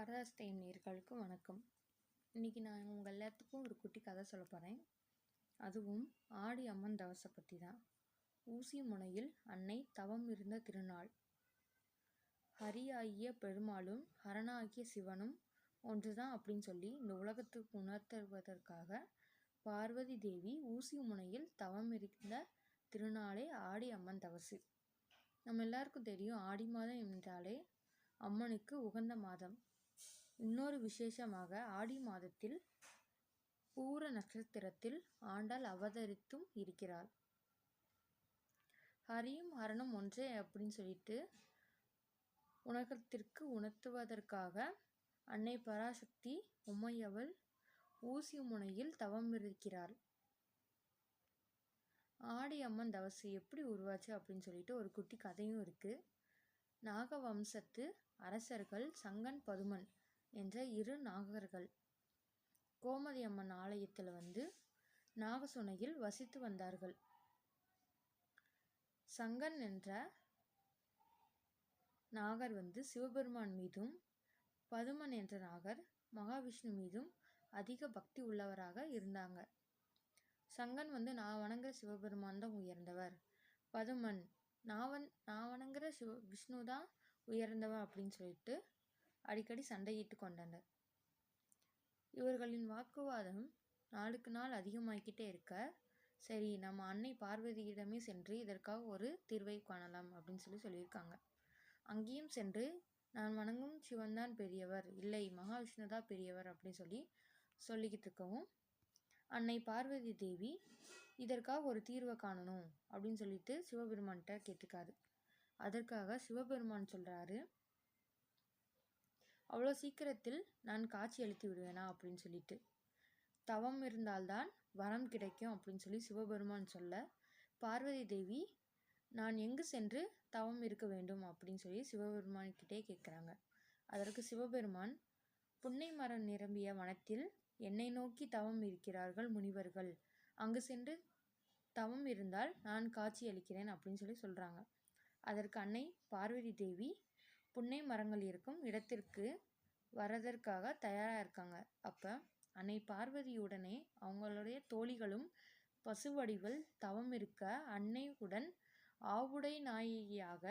வரதாஸ்தேயம் நேர்களுக்கு வணக்கம். இன்றைக்கி நான் உங்கள் எல்லாத்துக்கும் ஒரு குட்டி கதை சொல்ல போகிறேன் அதுவும் ஆடி அம்மன் தவசை பற்றி தான். ஊசி முனையில் அன்னை தவம் இருந்த திருநாள். ஹரியாகிய பெருமாளும் ஹரணாகிய சிவனும் ஒன்று தான் அப்படின்னு சொல்லி இந்த உலகத்துக்கு உணர்த்துவதற்காக பார்வதி தேவி ஊசி முனையில் தவம் இருந்த திருநாளே ஆடி அம்மன் தவசு. நம்ம எல்லாருக்கும் தெரியும் ஆடி மாதம் என்றாலே அம்மனுக்கு உகந்த மாதம். இன்னொரு விசேஷமாக ஆடி மாதத்தில் பூர நட்சத்திரத்தில் ஆண்டாள் அவதரித்தும் இருக்கிறாள். ஹரியும் ஹரனும் ஒன்றே அப்படின்னு சொல்லிட்டு உலகத்திற்கு உணர்த்துவதற்காக அன்னை பராசக்தி உம்மையவள் ஊசி முனையில் தவம் இருக்கிறாள். ஆடி அம்மன் தவசு எப்படி உருவாச்சு அப்படின்னு சொல்லிட்டு ஒரு குட்டி கதையும் இருக்குது நாக வம்சத்து அரசர்கள் சங்கன் பதுமன் என்ற இரு நாகர்கள். கோமதி அம்மன் ஆலயத்தில் வந்து நாகசுனையில் வசித்து வந்தார்கள். சங்கன் என்ற நாகர் வந்து சிவபெருமான் மீதும் பதுமன் என்ற நாகர் மகாவிஷ்ணு மீதும் அதிக பக்தி உள்ளவராக இருந்தாங்க. சங்கன் வந்து நான் வணங்குற சிவபெருமான் தான் உயர்ந்தவர். பதுமன் நான் வந் நான் வணங்குற சிவ விஷ்ணு தான் உயர்ந்தவன் அப்படின்னு சொல்லிட்டு அடிக்கடி சண்டையிட்டு கொண்டனர். இவர்களின் வாக்குவாதம் நாளுக்கு நாள் அதிகமாகிக்கிட்டே இருக்க சரி நம்ம அன்னை பார்வதியிடமே சென்று இதற்காக ஒரு தீர்வை காணலாம் அப்படின்னு சொல்லி சொல்லியிருக்காங்க. அங்கேயும் சென்று நான் வணங்கும் சிவன்தான் பெரியவர் இல்லை மகாவிஷ்ணு தான் பெரியவர் அப்படின்னு சொல்லி சொல்லிக்கிட்டு இருக்கவும் அன்னை பார்வதி தேவி இதற்காக ஒரு தீர்வை காணணும் அப்படின்னு சொல்லிட்டு சிவபெருமான்கிட்ட கேட்டிருக்காரு. அதற்காக சிவபெருமான் சொல்கிறாரு அவ்வளோ சீக்கிரத்தில் நான் காட்சி அளித்து விடுவேனா அப்படின்னு சொல்லிட்டு. தவம் இருந்தால்தான் வரம் கிடைக்கும் அப்படின்னு சொல்லி சிவபெருமான் சொல்ல பார்வதி தேவி நான் எங்கு சென்று தவம் இருக்க வேண்டும்? அப்படின்னு சொல்லி சிவபெருமான்கிட்டே கேட்குறாங்க. அதற்கு சிவபெருமான் புன்னை மரம் நிரம்பிய வனத்தில் என்னை நோக்கி தவம் இருக்கிறார்கள் முனிவர்கள். அங்கு சென்று தவம் இருந்தால் நான் காட்சி அளிக்கிறேன் அப்படின்னு சொல்லி சொல்கிறாங்க அதற்கு அன்னை பார்வதி தேவி புன்னை மரங்கள் இருக்கும் இடத்திற்கு வரதற்காக தயாராக இருக்காங்க. அப்போ அன்னை பார்வதியுடனே அவங்களுடைய தோழிகளும் பசுவடிவில் தவம் இருக்க அன்னையுடன் ஆவுடை நாயகியாக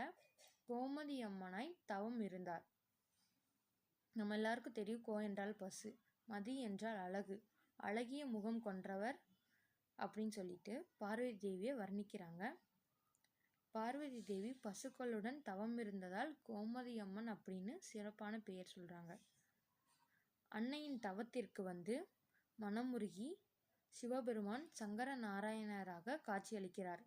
கோமதி அம்மனாய் தவம் இருந்தார். நம்ம எல்லாருக்கும் தெரியும் கோ என்றால் பசு மதி என்றால் அழகு. அழகிய முகம் கொன்றவர் அப்படின்னு சொல்லிட்டு பார்வதி தேவியை வர்ணிக்கிறாங்க. பார்வதி தேவி பசுக்களுடன் தவம் இருந்ததால் கோமதி அம்மன் அப்படின்னு சிறப்பான பெயர் சொல்கிறாங்க அன்னையின் தவத்திற்கு வந்து மனமுருகி சிவபெருமான் சங்கர நாராயணராக காட்சியளிக்கிறார்.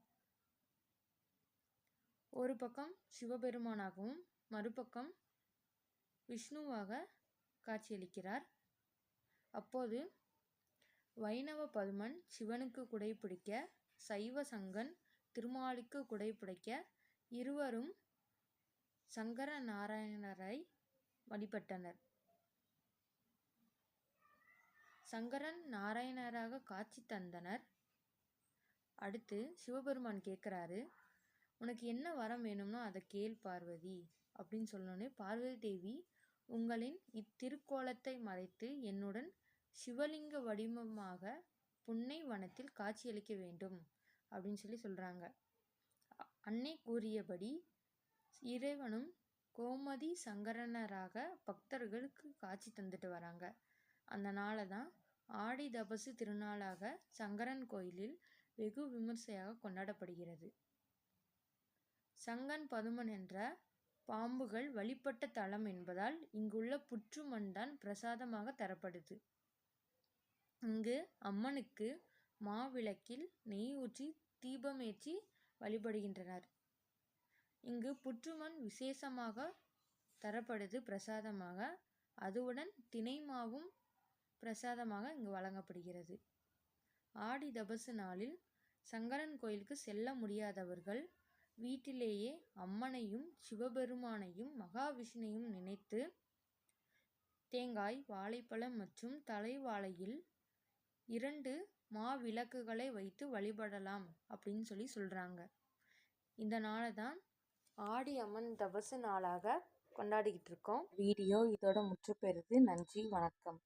ஒரு பக்கம் சிவபெருமானாகவும் மறுபக்கம் விஷ்ணுவாக காட்சியளிக்கிறார். அப்போது வைணவ பதுமன் சிவனுக்கு குடைப்பிடிக்க சைவ சங்கன் திருமாலுக்கு குடைப்பிடிக்க இருவரும் சங்கர நாராயணரை வழிபட்டனர். சங்கரன் நாராயணராக காட்சி தந்தனர். அடுத்து சிவபெருமான் கேட்குறாரு உனக்கு என்ன வரம் வேணும்னோ அதை கேள் பார்வதி அப்படின்னு சொன்னோடனே பார்வதி தேவி உங்களின் இத்திருக்கோலத்தை மறைத்து என்னுடன் சிவலிங்க வடிவமாக புன்னை வனத்தில் காட்சியளிக்க வேண்டும். அப்படின்னு சொல்லி சொல்கிறாங்க அன்னை கூறியபடி இறைவனும் கோமதி சங்கரனராக பக்தர்களுக்கு காட்சி தந்துட்டு வராங்க. அந்த நாளை தான் ஆடி தபசு திருநாளாக சங்கரன் கோயிலில் வெகு விமர்சையாக கொண்டாடப்படுகிறது. சங்கன் பதுமன் என்ற பாம்புகள் வழிபட்ட தலம் என்பதால் இங்குள்ள புற்று மண் தான் பிரசாதமாக தரப்படுது. இங்கு அம்மனுக்கு மாவிளக்கில் நெய் ஊற்றி தீபமேற்றி வழிபடுகின்றனர். இங்கு புற்றுமண் விசேஷமாக தரப்படுது பிரசாதமாக. அதுவுடன் தினை மாவும் பிரசாதமாக இங்கு வழங்கப்படுகிறது. ஆடி தபசு நாளில் சங்கரன் கோயிலுக்கு செல்ல முடியாதவர்கள் வீட்டிலேயே அம்மனையும் சிவபெருமானையும் மகாவிஷ்ணுவையும் நினைத்து தேங்காய் வாழைப்பழம் மற்றும் தலைவாழையில் இரண்டு மாவிளக்குகளை வைத்து வழிபடலாம் அப்படின்னு சொல்லி சொல்கிறாங்க இந்த நாளை தான் ஆடி அம்மன் தபசு நாளாக கொண்டாடிக்கிட்டு இருக்கோம். வீடியோ இதோட முற்று பெறுது நன்றி. வணக்கம்.